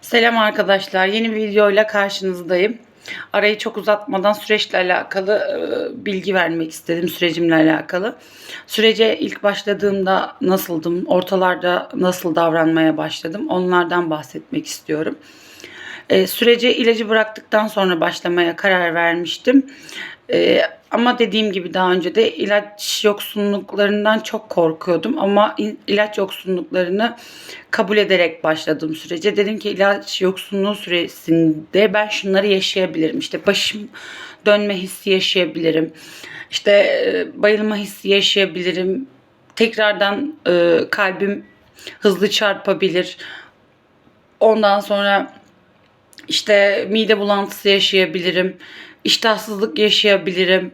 Selam arkadaşlar. Yeni bir videoyla karşınızdayım. Arayı çok uzatmadan süreçle alakalı e, bilgi vermek istedim sürecimle alakalı. Sürece ilk başladığımda nasıldım, ortalarda nasıl davranmaya başladım onlardan bahsetmek istiyorum. E, sürece ilacı bıraktıktan sonra başlamaya karar vermiştim. E, ama dediğim gibi daha önce de ilaç yoksunluklarından çok korkuyordum. Ama ilaç yoksunluklarını kabul ederek başladığım sürece dedim ki ilaç yoksunluğu süresinde ben şunları yaşayabilirim. İşte başım dönme hissi yaşayabilirim. İşte e, bayılma hissi yaşayabilirim. Tekrardan e, kalbim hızlı çarpabilir. Ondan sonra işte mide bulantısı yaşayabilirim. İştahsızlık yaşayabilirim.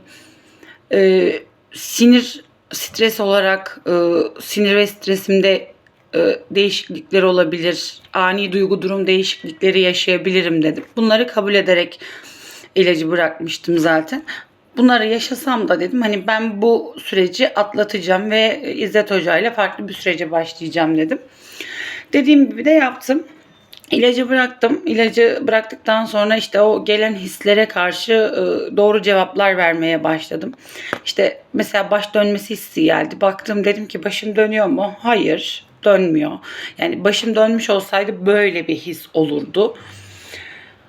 Ee, sinir stres olarak e, sinir ve stresimde e, değişiklikler olabilir. Ani duygu durum değişiklikleri yaşayabilirim dedim. Bunları kabul ederek ilacı bırakmıştım zaten. Bunları yaşasam da dedim hani ben bu süreci atlatacağım ve İzzet Hoca ile farklı bir sürece başlayacağım dedim. Dediğim gibi de yaptım. İlacı bıraktım. İlacı bıraktıktan sonra işte o gelen hislere karşı e, doğru cevaplar vermeye başladım. İşte mesela baş dönmesi hissi geldi. Baktım dedim ki başım dönüyor mu? Hayır, dönmüyor. Yani başım dönmüş olsaydı böyle bir his olurdu.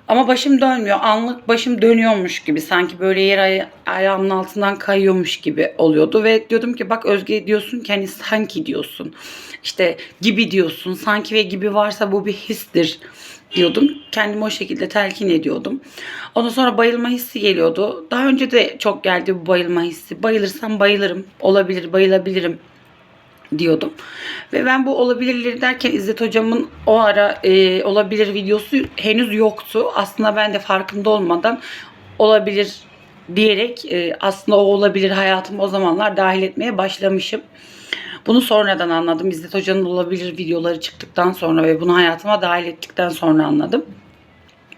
Ama başım dönmüyor. Anlık başım dönüyormuş gibi. Sanki böyle yer aya- ayağımın altından kayıyormuş gibi oluyordu. Ve diyordum ki bak Özge diyorsun ki hani sanki diyorsun. İşte gibi diyorsun. Sanki ve gibi varsa bu bir histir diyordum. Kendimi o şekilde telkin ediyordum. Ondan sonra bayılma hissi geliyordu. Daha önce de çok geldi bu bayılma hissi. Bayılırsam bayılırım. Olabilir, bayılabilirim diyordum. Ve ben bu olabilirleri derken İzzet hocamın o ara e, olabilir videosu henüz yoktu. Aslında ben de farkında olmadan olabilir diyerek e, aslında o olabilir hayatıma o zamanlar dahil etmeye başlamışım. Bunu sonradan anladım. İzzet Hoca'nın olabilir videoları çıktıktan sonra ve bunu hayatıma dahil ettikten sonra anladım.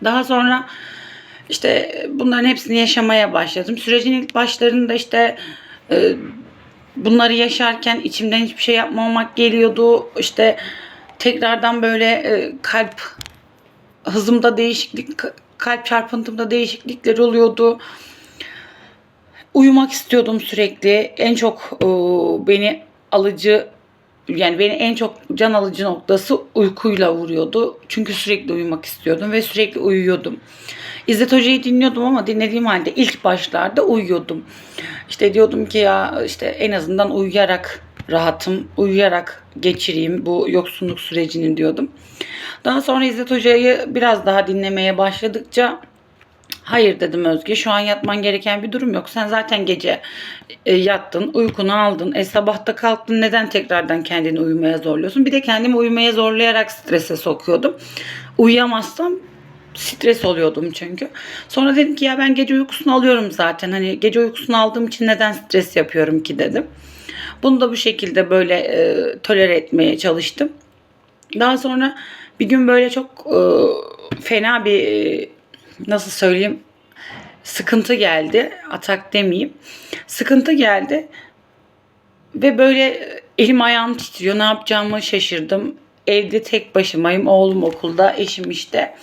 Daha sonra işte bunların hepsini yaşamaya başladım. Sürecin ilk başlarında işte e, bunları yaşarken içimden hiçbir şey yapmamak geliyordu. İşte tekrardan böyle e, kalp hızımda değişiklik, kalp çarpıntımda değişiklikler oluyordu. Uyumak istiyordum sürekli. En çok e, beni alıcı yani beni en çok can alıcı noktası uykuyla vuruyordu. Çünkü sürekli uyumak istiyordum ve sürekli uyuyordum. İzzet Hoca'yı dinliyordum ama dinlediğim halde ilk başlarda uyuyordum. İşte diyordum ki ya işte en azından uyuyarak rahatım, uyuyarak geçireyim bu yoksunluk sürecini diyordum. Daha sonra İzzet Hoca'yı biraz daha dinlemeye başladıkça Hayır dedim Özge şu an yatman gereken bir durum yok. Sen zaten gece e, yattın, uykunu aldın. E sabahta kalktın neden tekrardan kendini uyumaya zorluyorsun? Bir de kendimi uyumaya zorlayarak strese sokuyordum. Uyuyamazsam stres oluyordum çünkü. Sonra dedim ki ya ben gece uykusunu alıyorum zaten. Hani gece uykusunu aldığım için neden stres yapıyorum ki dedim. Bunu da bu şekilde böyle e, tolere etmeye çalıştım. Daha sonra bir gün böyle çok e, fena bir e, nasıl söyleyeyim sıkıntı geldi. Atak demeyeyim. Sıkıntı geldi. Ve böyle elim ayağım titriyor. Ne yapacağımı şaşırdım. Evde tek başımayım. Oğlum okulda, eşim işte.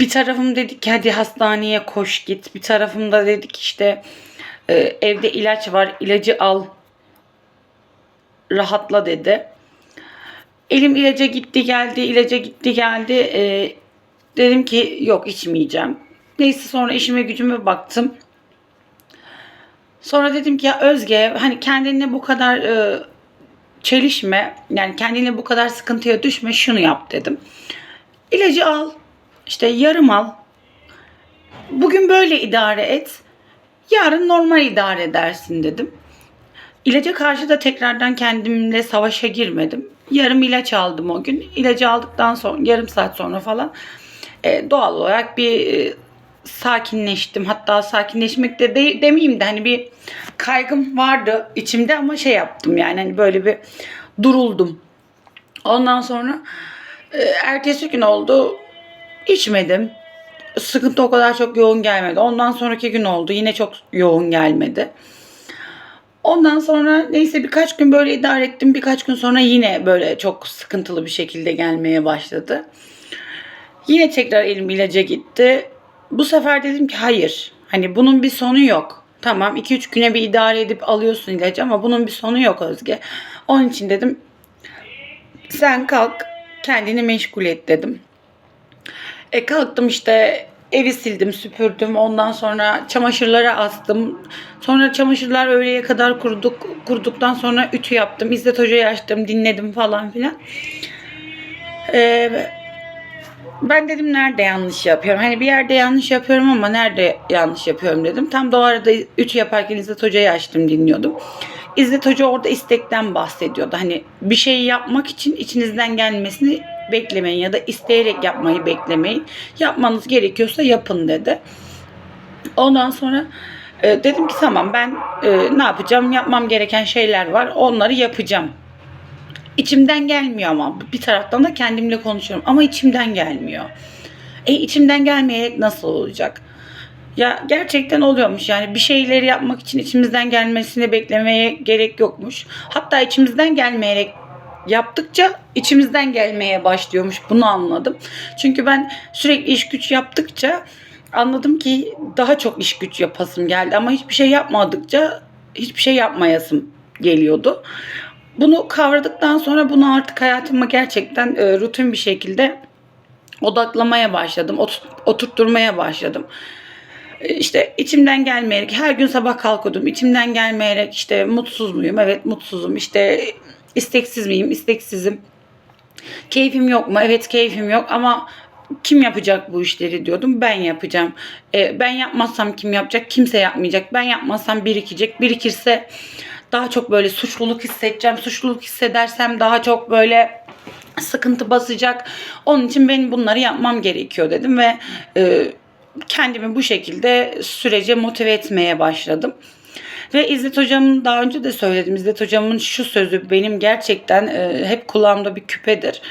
Bir tarafım dedi ki hadi hastaneye koş git. Bir tarafım da dedik işte e, evde ilaç var. ilacı al. Rahatla dedi. Elim ilaca gitti geldi, ilaca gitti geldi. Ee, dedim ki yok içmeyeceğim. Neyse sonra işime gücüme baktım. Sonra dedim ki ya Özge hani kendine bu kadar e, çelişme. Yani kendine bu kadar sıkıntıya düşme şunu yap dedim. İlacı al. işte yarım al. Bugün böyle idare et. Yarın normal idare edersin dedim. İlaca karşı da tekrardan kendimle savaşa girmedim. Yarım ilaç aldım o gün. İlacı aldıktan sonra yarım saat sonra falan e, doğal olarak bir e, sakinleştim. Hatta sakinleşmek de, de demeyeyim de hani bir kaygım vardı içimde ama şey yaptım yani hani böyle bir duruldum. Ondan sonra e, ertesi gün oldu içmedim. Sıkıntı o kadar çok yoğun gelmedi. Ondan sonraki gün oldu. Yine çok yoğun gelmedi. Ondan sonra neyse birkaç gün böyle idare ettim. Birkaç gün sonra yine böyle çok sıkıntılı bir şekilde gelmeye başladı. Yine tekrar elim ilaca gitti. Bu sefer dedim ki hayır. Hani bunun bir sonu yok. Tamam 2-3 güne bir idare edip alıyorsun ilacı ama bunun bir sonu yok Özge. Onun için dedim sen kalk kendini meşgul et dedim. E kalktım işte evi sildim, süpürdüm. Ondan sonra çamaşırları astım. Sonra çamaşırlar öğleye kadar kuruduk. Kuruduktan sonra ütü yaptım. İzzet Hoca'yı açtım, dinledim falan filan. E, ben dedim nerede yanlış yapıyorum? Hani bir yerde yanlış yapıyorum ama nerede yanlış yapıyorum dedim. Tam da o arada ütü yaparken İzzet Hoca'yı açtım dinliyordum. İzzet Hoca orada istekten bahsediyordu. Hani bir şeyi yapmak için içinizden gelmesini beklemeyin ya da isteyerek yapmayı beklemeyin. Yapmanız gerekiyorsa yapın dedi. Ondan sonra e, dedim ki tamam ben e, ne yapacağım? Yapmam gereken şeyler var. Onları yapacağım. İçimden gelmiyor ama bir taraftan da kendimle konuşuyorum ama içimden gelmiyor. E içimden gelmeyerek nasıl olacak? Ya gerçekten oluyormuş yani bir şeyleri yapmak için içimizden gelmesini beklemeye gerek yokmuş. Hatta içimizden gelmeyerek yaptıkça içimizden gelmeye başlıyormuş bunu anladım. Çünkü ben sürekli iş güç yaptıkça anladım ki daha çok iş güç yapasım geldi ama hiçbir şey yapmadıkça hiçbir şey yapmayasım geliyordu. Bunu kavradıktan sonra bunu artık hayatıma gerçekten e, rutin bir şekilde odaklamaya başladım. Ot- oturtturmaya başladım. E, İşte içimden gelmeyerek her gün sabah kalkıyordum. İçimden gelmeyerek işte mutsuz muyum? Evet mutsuzum. İşte isteksiz miyim? İsteksizim. Keyfim yok mu? Evet keyfim yok ama kim yapacak bu işleri diyordum. Ben yapacağım. E, ben yapmazsam kim yapacak? Kimse yapmayacak. Ben yapmazsam birikecek. Birikirse daha çok böyle suçluluk hissedeceğim. Suçluluk hissedersem daha çok böyle sıkıntı basacak. Onun için benim bunları yapmam gerekiyor dedim ve e, kendimi bu şekilde sürece motive etmeye başladım. Ve İzzet Hocam'ın daha önce de söyledim. İzzet Hocam'ın şu sözü benim gerçekten e, hep kulağımda bir küpedir.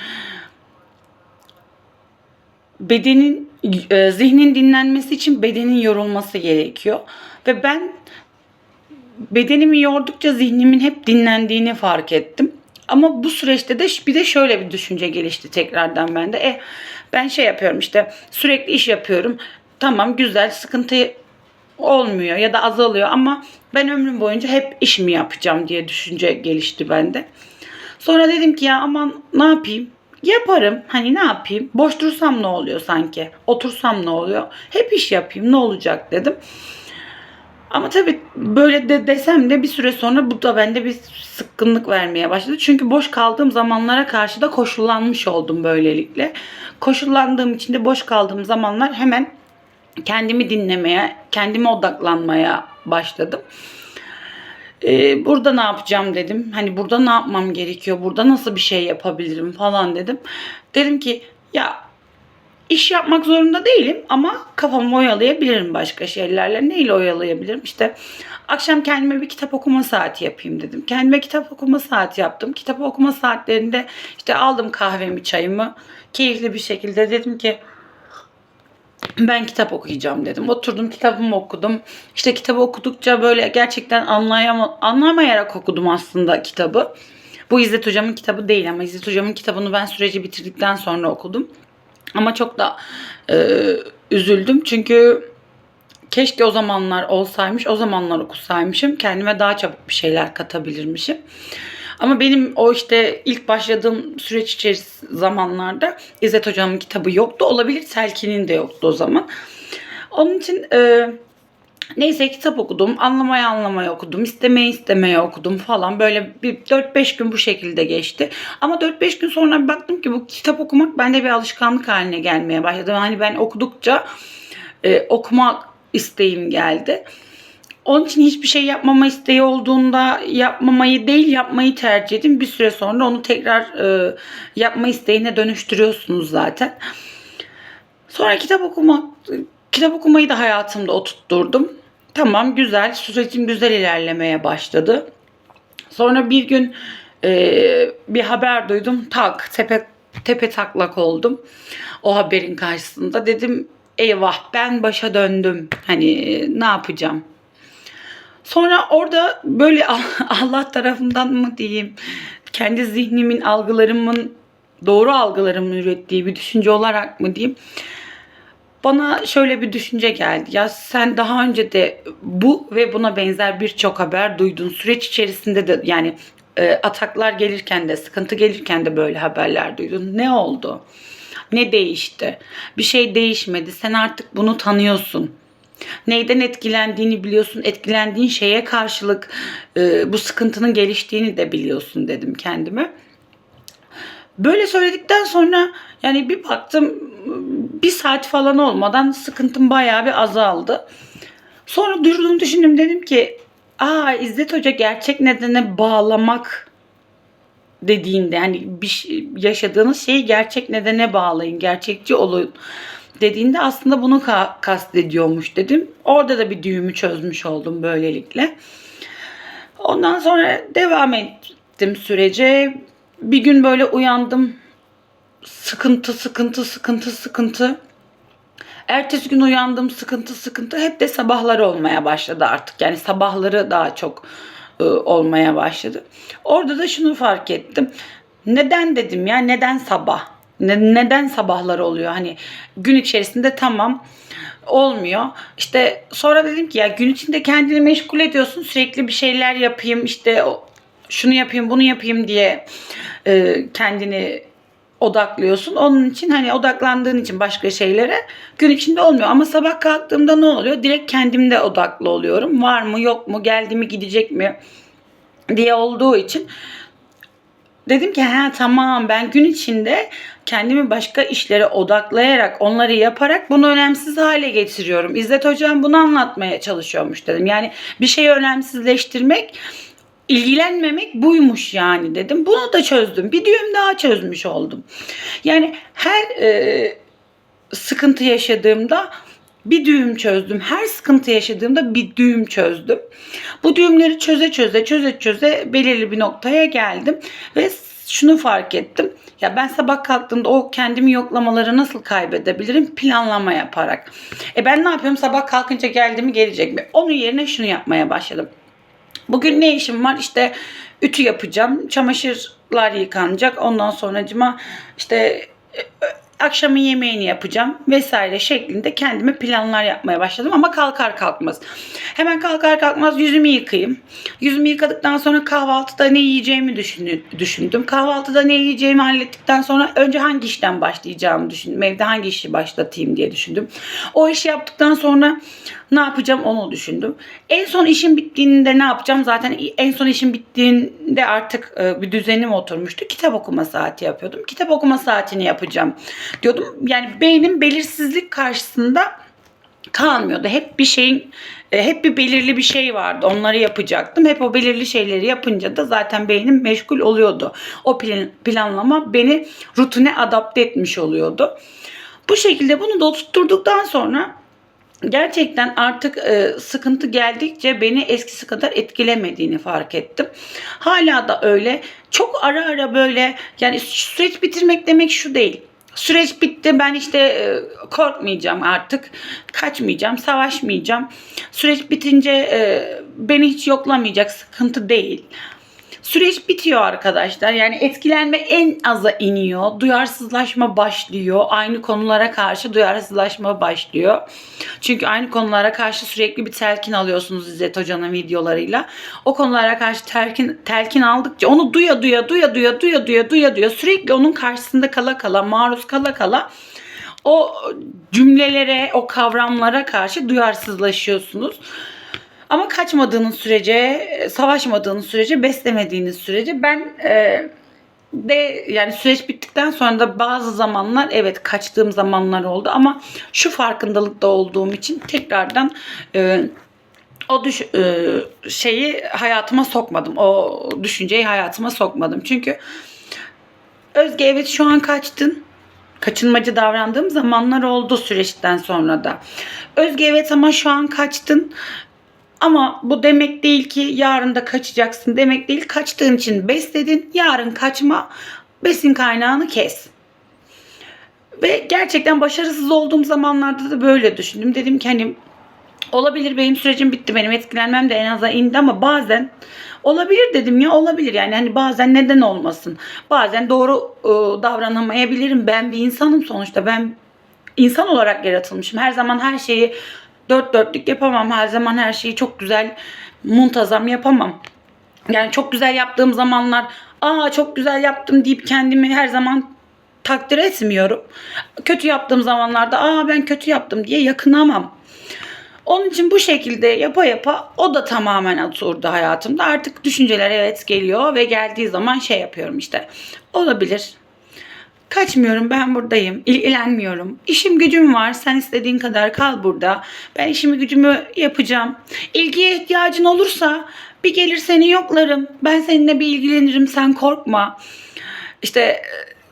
Bedenin, e, zihnin dinlenmesi için bedenin yorulması gerekiyor. Ve ben bedenimi yordukça zihnimin hep dinlendiğini fark ettim. Ama bu süreçte de bir de şöyle bir düşünce gelişti tekrardan bende. E ben şey yapıyorum işte sürekli iş yapıyorum. Tamam güzel sıkıntı olmuyor ya da azalıyor ama ben ömrüm boyunca hep işimi yapacağım diye düşünce gelişti bende. Sonra dedim ki ya aman ne yapayım? Yaparım. Hani ne yapayım? Boş dursam ne oluyor sanki? Otursam ne oluyor? Hep iş yapayım ne olacak dedim. Ama tabii böyle de desem de bir süre sonra bu da bende bir sıkkınlık vermeye başladı. Çünkü boş kaldığım zamanlara karşı da koşullanmış oldum böylelikle. Koşullandığım için de boş kaldığım zamanlar hemen kendimi dinlemeye, kendime odaklanmaya başladım. Ee, burada ne yapacağım dedim. Hani burada ne yapmam gerekiyor? Burada nasıl bir şey yapabilirim falan dedim. Dedim ki ya iş yapmak zorunda değilim ama kafamı oyalayabilirim başka şeylerle. Neyle oyalayabilirim? İşte akşam kendime bir kitap okuma saati yapayım dedim. Kendime kitap okuma saati yaptım. Kitap okuma saatlerinde işte aldım kahvemi, çayımı. Keyifli bir şekilde dedim ki ben kitap okuyacağım dedim. Oturdum kitabımı okudum. İşte kitabı okudukça böyle gerçekten anlayama, anlamayarak okudum aslında kitabı. Bu İzzet Hocam'ın kitabı değil ama İzzet Hocam'ın kitabını ben süreci bitirdikten sonra okudum. Ama çok da e, üzüldüm çünkü keşke o zamanlar olsaymış, o zamanlar okusaymışım. Kendime daha çabuk bir şeyler katabilirmişim. Ama benim o işte ilk başladığım süreç içerisinde zamanlarda İzzet Hocam'ın kitabı yoktu. Olabilir Selki'nin de yoktu o zaman. Onun için e, neyse kitap okudum. Anlamaya anlamaya okudum. istemeye istemeye okudum falan. Böyle bir 4-5 gün bu şekilde geçti. Ama 4-5 gün sonra bir baktım ki bu kitap okumak bende bir alışkanlık haline gelmeye başladı. Hani ben okudukça e, okuma isteğim geldi. Onun için hiçbir şey yapmama isteği olduğunda yapmamayı değil yapmayı tercih edin. Bir süre sonra onu tekrar e, yapma isteğine dönüştürüyorsunuz zaten. Sonra kitap okumak, kitap okumayı da hayatımda oturtturdum. Tamam güzel, sürecim güzel ilerlemeye başladı. Sonra bir gün e, bir haber duydum. Tak tepe tepe taklak oldum. O haberin karşısında dedim eyvah ben başa döndüm. Hani ne yapacağım? Sonra orada böyle Allah tarafından mı diyeyim, kendi zihnimin, algılarımın, doğru algılarımın ürettiği bir düşünce olarak mı diyeyim. Bana şöyle bir düşünce geldi. Ya sen daha önce de bu ve buna benzer birçok haber duydun. Süreç içerisinde de yani e, ataklar gelirken de, sıkıntı gelirken de böyle haberler duydun. Ne oldu? Ne değişti? Bir şey değişmedi. Sen artık bunu tanıyorsun. Neyden etkilendiğini biliyorsun. Etkilendiğin şeye karşılık e, bu sıkıntının geliştiğini de biliyorsun dedim kendime. Böyle söyledikten sonra yani bir baktım bir saat falan olmadan sıkıntım bayağı bir azaldı. Sonra durdum düşündüm dedim ki aa İzzet Hoca gerçek nedene bağlamak dediğinde hani bir şey- yaşadığınız şeyi gerçek nedene bağlayın, gerçekçi olun dediğinde aslında bunu ka- kastediyormuş dedim. Orada da bir düğümü çözmüş oldum böylelikle. Ondan sonra devam ettim sürece. Bir gün böyle uyandım. Sıkıntı, sıkıntı, sıkıntı, sıkıntı. Ertesi gün uyandım sıkıntı sıkıntı hep de sabahları olmaya başladı artık. Yani sabahları daha çok e, olmaya başladı. Orada da şunu fark ettim. Neden dedim ya neden sabah? Ne- neden sabahları oluyor? Hani gün içerisinde tamam olmuyor. İşte sonra dedim ki ya gün içinde kendini meşgul ediyorsun. Sürekli bir şeyler yapayım işte şunu yapayım bunu yapayım diye e, kendini odaklıyorsun. Onun için hani odaklandığın için başka şeylere gün içinde olmuyor. Ama sabah kalktığımda ne oluyor? Direkt kendimde odaklı oluyorum. Var mı yok mu geldi mi gidecek mi diye olduğu için dedim ki ha tamam ben gün içinde kendimi başka işlere odaklayarak onları yaparak bunu önemsiz hale getiriyorum. İzzet hocam bunu anlatmaya çalışıyormuş dedim. Yani bir şeyi önemsizleştirmek ilgilenmemek buymuş yani dedim. Bunu da çözdüm. Bir düğüm daha çözmüş oldum. Yani her e, sıkıntı yaşadığımda bir düğüm çözdüm. Her sıkıntı yaşadığımda bir düğüm çözdüm. Bu düğümleri çöze çöze çöze çöze belirli bir noktaya geldim ve şunu fark ettim. Ya ben sabah kalktığımda o kendimi yoklamaları nasıl kaybedebilirim? Planlama yaparak. E ben ne yapıyorum? Sabah kalkınca geldi mi gelecek mi? Onun yerine şunu yapmaya başladım. Bugün ne işim var? İşte ütü yapacağım. Çamaşırlar yıkanacak. Ondan sonracıma işte e, akşamın yemeğini yapacağım vesaire şeklinde kendime planlar yapmaya başladım ama kalkar kalkmaz. Hemen kalkar kalkmaz yüzümü yıkayayım. Yüzümü yıkadıktan sonra kahvaltıda ne yiyeceğimi düşün- düşündüm. Kahvaltıda ne yiyeceğimi hallettikten sonra önce hangi işten başlayacağımı düşündüm. Evde hangi işi başlatayım diye düşündüm. O işi yaptıktan sonra ne yapacağım onu düşündüm. En son işim bittiğinde ne yapacağım? Zaten en son işim bittiğinde artık e, bir düzenim oturmuştu. Kitap okuma saati yapıyordum. Kitap okuma saatini yapacağım diyordum. Yani beynim belirsizlik karşısında kalmıyordu. Hep bir şeyin e, hep bir belirli bir şey vardı. Onları yapacaktım. Hep o belirli şeyleri yapınca da zaten beynim meşgul oluyordu. O plan, planlama beni rutine adapte etmiş oluyordu. Bu şekilde bunu da oturtturduktan sonra gerçekten artık e, sıkıntı geldikçe beni eskisi kadar etkilemediğini fark ettim. Hala da öyle. Çok ara ara böyle yani süreç bitirmek demek şu değil. Süreç bitti ben işte e, korkmayacağım artık. Kaçmayacağım, savaşmayacağım. Süreç bitince e, beni hiç yoklamayacak sıkıntı değil. Süreç bitiyor arkadaşlar. Yani etkilenme en aza iniyor. Duyarsızlaşma başlıyor. Aynı konulara karşı duyarsızlaşma başlıyor. Çünkü aynı konulara karşı sürekli bir telkin alıyorsunuz İzzet Hoca'nın videolarıyla. O konulara karşı telkin, telkin aldıkça onu duya duya duya duya duya duya duya duya sürekli onun karşısında kala kala maruz kala kala o cümlelere, o kavramlara karşı duyarsızlaşıyorsunuz. Ama kaçmadığınız sürece, savaşmadığınız sürece, beslemediğiniz sürece ben e, de yani süreç bittikten sonra da bazı zamanlar evet kaçtığım zamanlar oldu ama şu farkındalıkta olduğum için tekrardan e, o düş, e, şeyi hayatıma sokmadım. O düşünceyi hayatıma sokmadım. Çünkü Özge evet şu an kaçtın. Kaçınmacı davrandığım zamanlar oldu süreçten sonra da. Özge evet ama şu an kaçtın. Ama bu demek değil ki yarın da kaçacaksın demek değil. Kaçtığın için besledin. Yarın kaçma. Besin kaynağını kes. Ve gerçekten başarısız olduğum zamanlarda da böyle düşündüm. Dedim ki hani olabilir benim sürecim bitti. Benim etkilenmem de en aza indi ama bazen olabilir dedim ya olabilir yani hani bazen neden olmasın. Bazen doğru e, davranamayabilirim. Ben bir insanım sonuçta. Ben insan olarak yaratılmışım. Her zaman her şeyi dört dörtlük yapamam. Her zaman her şeyi çok güzel muntazam yapamam. Yani çok güzel yaptığım zamanlar aa çok güzel yaptım deyip kendimi her zaman takdir etmiyorum. Kötü yaptığım zamanlarda aa ben kötü yaptım diye yakınamam. Onun için bu şekilde yapa yapa o da tamamen oturdu hayatımda. Artık düşünceler evet geliyor ve geldiği zaman şey yapıyorum işte. Olabilir. Kaçmıyorum ben buradayım. İlgilenmiyorum. İşim gücüm var. Sen istediğin kadar kal burada. Ben işimi gücümü yapacağım. İlgiye ihtiyacın olursa bir gelir seni yoklarım. Ben seninle bir ilgilenirim. Sen korkma. İşte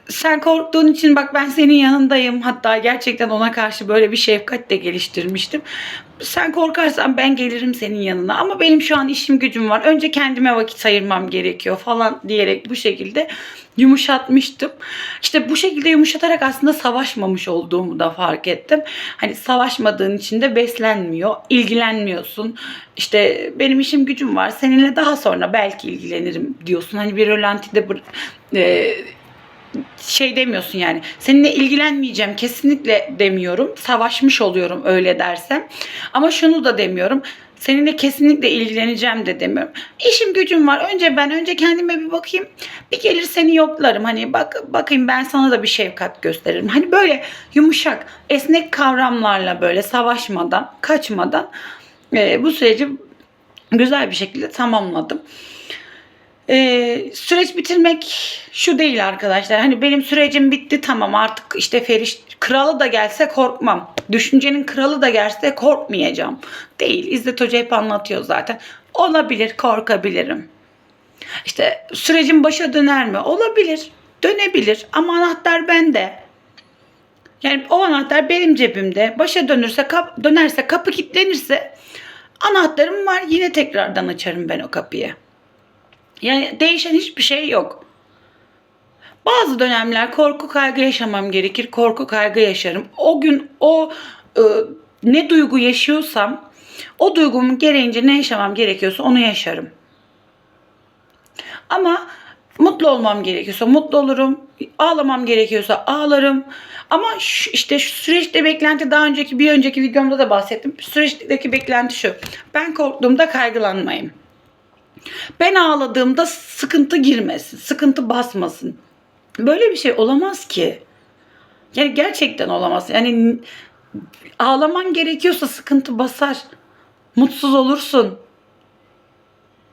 sen korktuğun için bak ben senin yanındayım. Hatta gerçekten ona karşı böyle bir şefkat de geliştirmiştim. Sen korkarsan ben gelirim senin yanına. Ama benim şu an işim gücüm var. Önce kendime vakit ayırmam gerekiyor falan diyerek bu şekilde yumuşatmıştım. İşte bu şekilde yumuşatarak aslında savaşmamış olduğumu da fark ettim. Hani savaşmadığın için de beslenmiyor, ilgilenmiyorsun. İşte benim işim gücüm var. Seninle daha sonra belki ilgilenirim diyorsun. Hani bir rölantide e, şey demiyorsun yani. Seninle ilgilenmeyeceğim kesinlikle demiyorum. Savaşmış oluyorum öyle dersem. Ama şunu da demiyorum. Seninle kesinlikle ilgileneceğim de demiyorum. İşim gücüm var. Önce ben önce kendime bir bakayım. Bir gelir seni yoklarım. Hani bak bakayım ben sana da bir şefkat gösteririm. Hani böyle yumuşak, esnek kavramlarla böyle savaşmadan, kaçmadan e, bu süreci güzel bir şekilde tamamladım. Ee, süreç bitirmek şu değil arkadaşlar. Hani benim sürecim bitti tamam artık işte Feriş kralı da gelse korkmam. Düşüncenin kralı da gelse korkmayacağım. Değil. İzzet Hoca hep anlatıyor zaten. Olabilir korkabilirim. İşte sürecin başa döner mi? Olabilir. Dönebilir ama anahtar bende. Yani o anahtar benim cebimde. Başa dönürse kap, dönerse kapı kilitlenirse anahtarım var. Yine tekrardan açarım ben o kapıyı. Yani değişen hiçbir şey yok. Bazı dönemler korku kaygı yaşamam gerekir. Korku kaygı yaşarım. O gün o e, ne duygu yaşıyorsam o duygumun gereğince ne yaşamam gerekiyorsa onu yaşarım. Ama mutlu olmam gerekiyorsa mutlu olurum. Ağlamam gerekiyorsa ağlarım. Ama şu, işte şu süreçte beklenti daha önceki bir önceki videomda da bahsettim. Süreçteki beklenti şu. Ben korktuğumda kaygılanmayayım. Ben ağladığımda sıkıntı girmesin, sıkıntı basmasın. Böyle bir şey olamaz ki. Yani gerçekten olamaz. Yani ağlaman gerekiyorsa sıkıntı basar. Mutsuz olursun.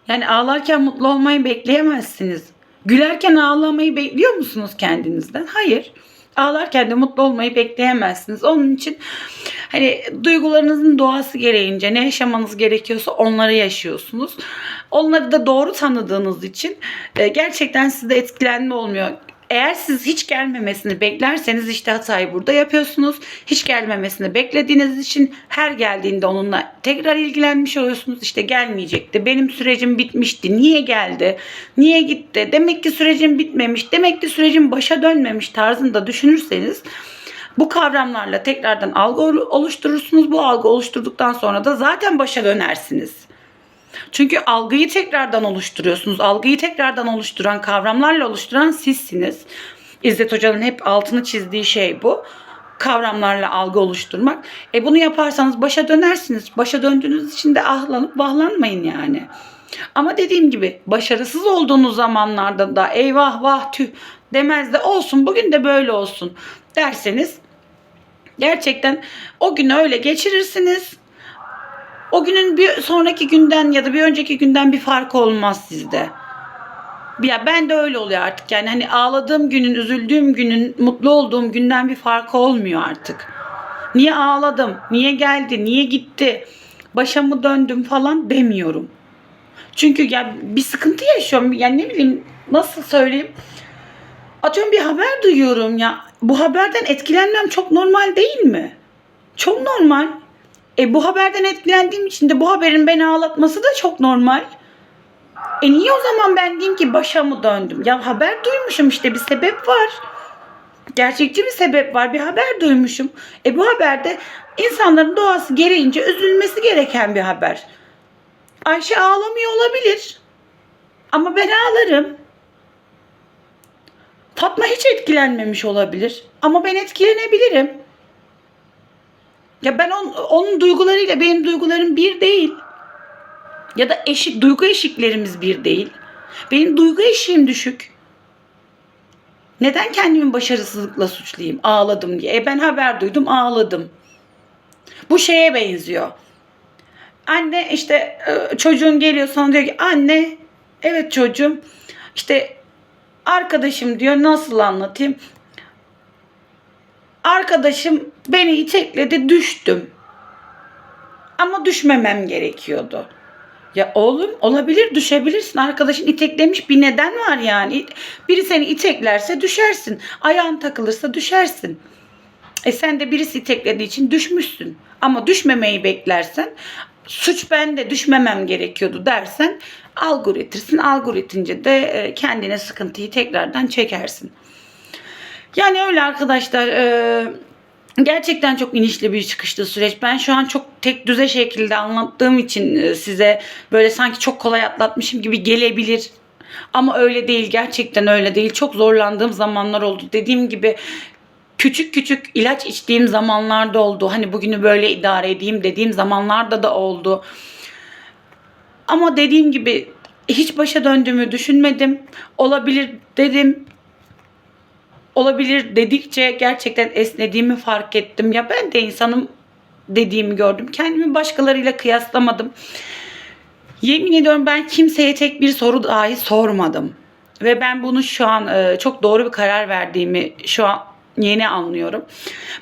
Yani ağlarken mutlu olmayı bekleyemezsiniz. Gülerken ağlamayı bekliyor musunuz kendinizden? Hayır. Ağlarken de mutlu olmayı bekleyemezsiniz. Onun için hani duygularınızın doğası gereğince ne yaşamanız gerekiyorsa onları yaşıyorsunuz. Onları da doğru tanıdığınız için e, gerçekten sizde etkilenme olmuyor. Eğer siz hiç gelmemesini beklerseniz işte hatayı burada yapıyorsunuz. Hiç gelmemesini beklediğiniz için her geldiğinde onunla tekrar ilgilenmiş oluyorsunuz. İşte gelmeyecekti. Benim sürecim bitmişti. Niye geldi? Niye gitti? Demek ki sürecim bitmemiş. Demek ki sürecim başa dönmemiş tarzında düşünürseniz bu kavramlarla tekrardan algı oluşturursunuz. Bu algı oluşturduktan sonra da zaten başa dönersiniz. Çünkü algıyı tekrardan oluşturuyorsunuz. Algıyı tekrardan oluşturan, kavramlarla oluşturan sizsiniz. İzzet Hoca'nın hep altını çizdiği şey bu. Kavramlarla algı oluşturmak. E bunu yaparsanız başa dönersiniz. Başa döndüğünüz için de ahlanıp vahlanmayın yani. Ama dediğim gibi başarısız olduğunuz zamanlarda da eyvah vah tüh demez de olsun bugün de böyle olsun derseniz gerçekten o günü öyle geçirirsiniz o günün bir sonraki günden ya da bir önceki günden bir farkı olmaz sizde. Ya ben de öyle oluyor artık. Yani hani ağladığım günün, üzüldüğüm günün, mutlu olduğum günden bir farkı olmuyor artık. Niye ağladım? Niye geldi? Niye gitti? Başa mı döndüm falan demiyorum. Çünkü ya bir sıkıntı yaşıyorum. Yani ne bileyim nasıl söyleyeyim? Atıyorum bir haber duyuyorum ya. Bu haberden etkilenmem çok normal değil mi? Çok normal. E bu haberden etkilendiğim için de bu haberin beni ağlatması da çok normal. E niye o zaman ben diyeyim ki başa mı döndüm? Ya haber duymuşum işte bir sebep var. Gerçekçi bir sebep var. Bir haber duymuşum. E bu haberde insanların doğası gereğince üzülmesi gereken bir haber. Ayşe ağlamıyor olabilir. Ama ben ağlarım. Fatma hiç etkilenmemiş olabilir. Ama ben etkilenebilirim. Ya ben on, onun duygularıyla benim duygularım bir değil. Ya da eşik, duygu eşiklerimiz bir değil. Benim duygu eşiğim düşük. Neden kendimi başarısızlıkla suçlayayım? Ağladım diye. E ben haber duydum ağladım. Bu şeye benziyor. Anne işte e, çocuğun geliyor sana diyor ki anne evet çocuğum işte arkadaşım diyor nasıl anlatayım? Arkadaşım beni itekledi düştüm. Ama düşmemem gerekiyordu. Ya oğlum olabilir düşebilirsin. Arkadaşın iteklemiş bir neden var yani. Biri seni iteklerse düşersin. Ayağın takılırsa düşersin. E sen de birisi iteklediği için düşmüşsün. Ama düşmemeyi beklersen suç bende düşmemem gerekiyordu dersen algı üretirsin. De e, kendine sıkıntıyı tekrardan çekersin. Yani öyle arkadaşlar. e, Gerçekten çok inişli bir çıkışlı süreç. Ben şu an çok tek düze şekilde anlattığım için e, size böyle sanki çok kolay atlatmışım gibi gelebilir. Ama öyle değil. Gerçekten öyle değil. Çok zorlandığım zamanlar oldu. Dediğim gibi küçük küçük ilaç içtiğim zamanlarda oldu. Hani bugünü böyle idare edeyim dediğim zamanlarda da oldu. Ama dediğim gibi hiç başa döndüğümü düşünmedim. Olabilir dedim olabilir dedikçe gerçekten esnediğimi fark ettim. Ya ben de insanım dediğimi gördüm. Kendimi başkalarıyla kıyaslamadım. Yemin ediyorum ben kimseye tek bir soru dahi sormadım. Ve ben bunu şu an e, çok doğru bir karar verdiğimi şu an yeni anlıyorum.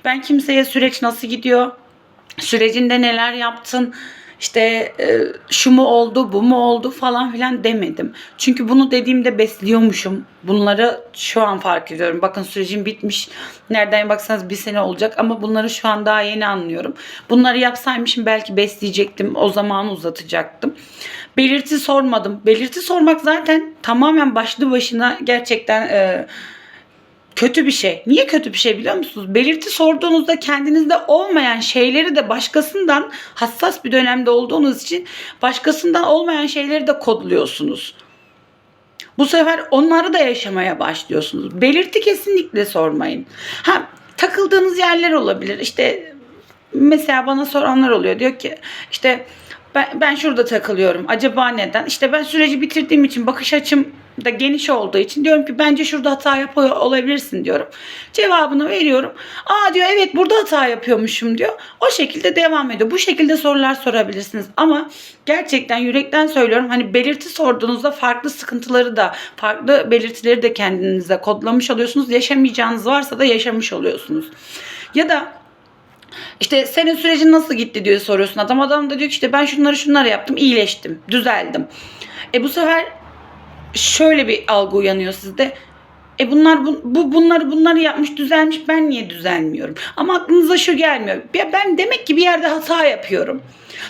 Ben kimseye süreç nasıl gidiyor? Sürecinde neler yaptın? İşte e, şu mu oldu, bu mu oldu falan filan demedim. Çünkü bunu dediğimde besliyormuşum. Bunları şu an fark ediyorum. Bakın sürecim bitmiş. Nereden baksanız bir sene olacak ama bunları şu an daha yeni anlıyorum. Bunları yapsaymışım belki besleyecektim. O zamanı uzatacaktım. Belirti sormadım. Belirti sormak zaten tamamen başlı başına gerçekten e, kötü bir şey. Niye kötü bir şey biliyor musunuz? Belirti sorduğunuzda kendinizde olmayan şeyleri de başkasından hassas bir dönemde olduğunuz için başkasından olmayan şeyleri de kodluyorsunuz. Bu sefer onları da yaşamaya başlıyorsunuz. Belirti kesinlikle sormayın. Ha takıldığınız yerler olabilir. İşte mesela bana soranlar oluyor. Diyor ki işte ben, ben şurada takılıyorum. Acaba neden? İşte ben süreci bitirdiğim için bakış açım da geniş olduğu için diyorum ki bence şurada hata yapıyor olabilirsin diyorum. Cevabını veriyorum. Aa diyor evet burada hata yapıyormuşum diyor. O şekilde devam ediyor. Bu şekilde sorular sorabilirsiniz. Ama gerçekten yürekten söylüyorum hani belirti sorduğunuzda farklı sıkıntıları da farklı belirtileri de kendinize kodlamış oluyorsunuz. Yaşamayacağınız varsa da yaşamış oluyorsunuz. Ya da işte senin sürecin nasıl gitti diye soruyorsun adam. Adam da diyor ki işte ben şunları şunları yaptım iyileştim düzeldim. E bu sefer şöyle bir algı uyanıyor sizde. E bunlar bu, bu bunları bunları yapmış düzelmiş ben niye düzelmiyorum? Ama aklınıza şu gelmiyor. Ya ben demek ki bir yerde hata yapıyorum.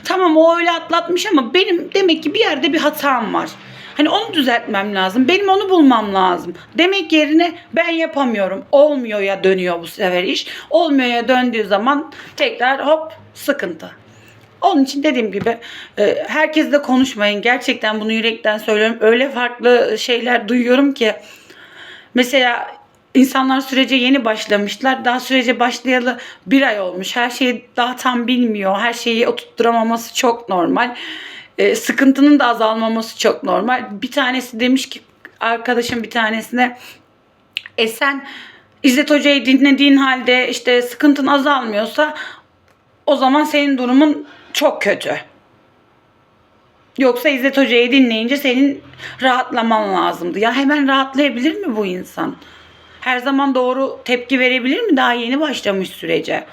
Tamam o öyle atlatmış ama benim demek ki bir yerde bir hatam var. Hani onu düzeltmem lazım. Benim onu bulmam lazım. Demek yerine ben yapamıyorum. Olmuyor ya dönüyor bu sefer iş. Olmuyor ya döndüğü zaman tekrar hop sıkıntı. Onun için dediğim gibi e, herkesle konuşmayın. Gerçekten bunu yürekten söylüyorum. Öyle farklı şeyler duyuyorum ki. Mesela insanlar sürece yeni başlamışlar. Daha sürece başlayalı bir ay olmuş. Her şeyi daha tam bilmiyor. Her şeyi oturtturamaması çok normal. E, sıkıntının da azalmaması çok normal. Bir tanesi demiş ki arkadaşım bir tanesine e sen İzzet Hoca'yı dinlediğin halde işte sıkıntın azalmıyorsa o zaman senin durumun çok kötü. Yoksa İzzet Hoca'yı dinleyince senin rahatlaman lazımdı. Ya hemen rahatlayabilir mi bu insan? Her zaman doğru tepki verebilir mi daha yeni başlamış sürece?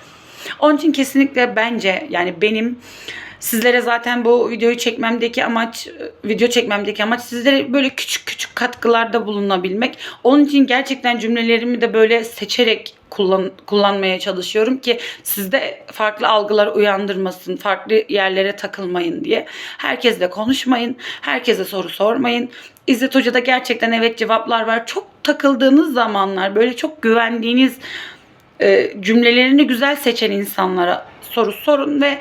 Onun için kesinlikle bence yani benim sizlere zaten bu videoyu çekmemdeki amaç video çekmemdeki amaç sizlere böyle küçük küçük katkılarda bulunabilmek. Onun için gerçekten cümlelerimi de böyle seçerek kullan, kullanmaya çalışıyorum ki sizde farklı algılar uyandırmasın, farklı yerlere takılmayın diye. Herkesle konuşmayın, herkese soru sormayın. İzzet Hoca'da gerçekten evet cevaplar var. Çok takıldığınız zamanlar böyle çok güvendiğiniz e, cümlelerini güzel seçen insanlara soru sorun ve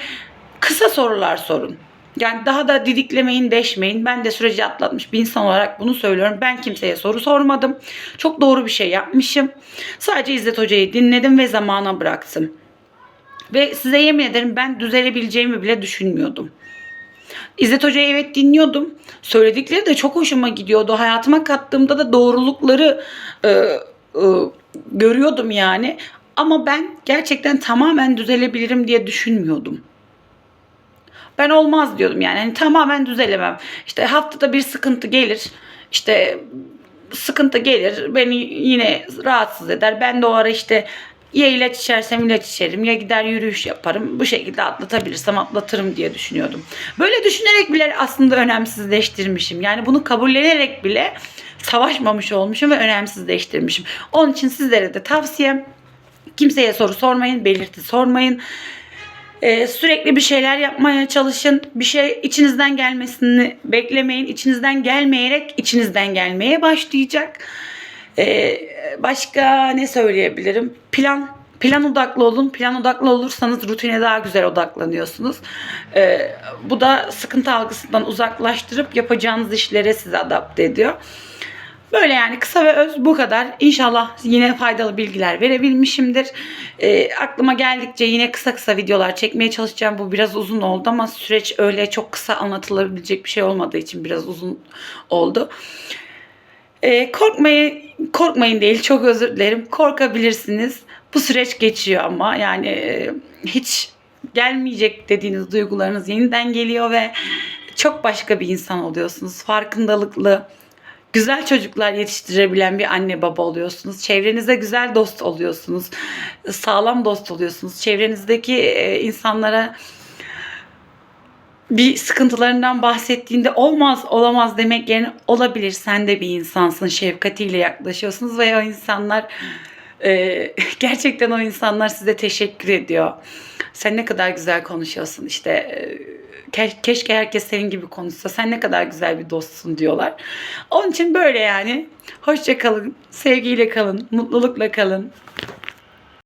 kısa sorular sorun. Yani daha da didiklemeyin, deşmeyin. Ben de süreci atlatmış bir insan olarak bunu söylüyorum. Ben kimseye soru sormadım. Çok doğru bir şey yapmışım. Sadece İzzet Hoca'yı dinledim ve zamana bıraktım. Ve size yemin ederim ben düzelebileceğimi bile düşünmüyordum. İzzet Hoca'yı evet dinliyordum. Söyledikleri de çok hoşuma gidiyordu. Hayatıma kattığımda da doğrulukları e, e, görüyordum yani. Ama ben gerçekten tamamen düzelebilirim diye düşünmüyordum. Ben olmaz diyordum yani. Hani tamamen düzelemem. İşte haftada bir sıkıntı gelir. İşte sıkıntı gelir. Beni yine rahatsız eder. Ben de o ara işte ya ilaç içersem ilaç içerim ya gider yürüyüş yaparım. Bu şekilde atlatabilirsem atlatırım diye düşünüyordum. Böyle düşünerek bile aslında önemsizleştirmişim. Yani bunu kabullenerek bile savaşmamış olmuşum ve önemsizleştirmişim. Onun için sizlere de tavsiyem kimseye soru sormayın, belirti sormayın. Ee, sürekli bir şeyler yapmaya çalışın. Bir şey içinizden gelmesini beklemeyin. İçinizden gelmeyerek içinizden gelmeye başlayacak. Ee, başka ne söyleyebilirim? Plan Plan odaklı olun. Plan odaklı olursanız rutine daha güzel odaklanıyorsunuz. Ee, bu da sıkıntı algısından uzaklaştırıp yapacağınız işlere sizi adapte ediyor. Böyle yani kısa ve öz bu kadar. İnşallah yine faydalı bilgiler verebilmişimdir. Ee, aklıma geldikçe yine kısa kısa videolar çekmeye çalışacağım. Bu biraz uzun oldu ama süreç öyle çok kısa anlatılabilecek bir şey olmadığı için biraz uzun oldu. Ee, korkmayın, korkmayın değil çok özür dilerim. Korkabilirsiniz. Bu süreç geçiyor ama yani e, hiç gelmeyecek dediğiniz duygularınız yeniden geliyor ve çok başka bir insan oluyorsunuz. Farkındalıklı, güzel çocuklar yetiştirebilen bir anne baba oluyorsunuz. Çevrenize güzel dost oluyorsunuz. Sağlam dost oluyorsunuz. Çevrenizdeki e, insanlara bir sıkıntılarından bahsettiğinde olmaz olamaz demek yerine olabilir sen de bir insansın şefkatiyle yaklaşıyorsunuz ve o insanlar e, gerçekten o insanlar size teşekkür ediyor. Sen ne kadar güzel konuşuyorsun işte e, ke- keşke herkes senin gibi konuşsa. Sen ne kadar güzel bir dostsun diyorlar. Onun için böyle yani. Hoşça kalın sevgiyle kalın mutlulukla kalın